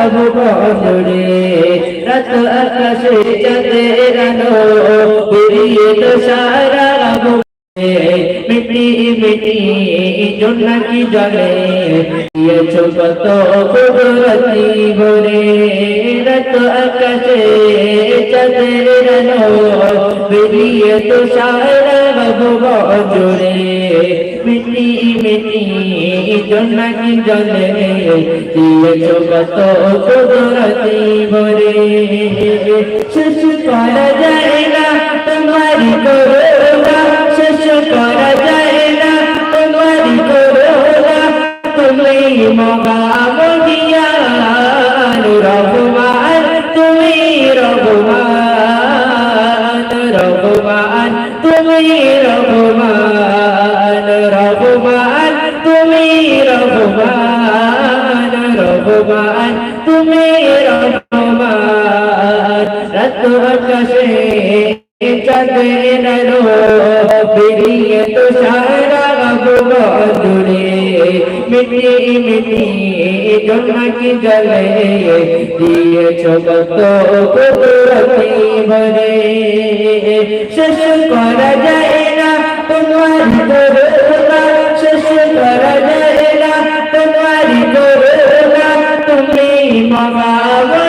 বাবু বদরে রাত আকাশে চাঁদের আলো বেরিয়ে তো সারা মিটি মিটি জোনাকি জলে? দিয়েছ কত কুদরতি ভরে? রাত আকাশে চাঁদের বেরিয়ে তো সারা বাবু বজরে মিটি মিটি জোনাকি জলে দিয়েছ কত কুদরতি ভরে শেষ করা যায় না তোমারি মগামিয়ান তুমি রঘুমান রঘুমান তুমি রঘুমান রঘুমান তুমি রঘুমান রাত আকাশে চাঁদের আলো বেরিয়ে তো সারা বদরে মিটি মিটি জন্মাকি জলে দিয়েছ কত কুদরতি ভরে। শেষ করা যায় না তোমার করোনা শেষ করা যায় না তোমার করোনা তুমি মগাবো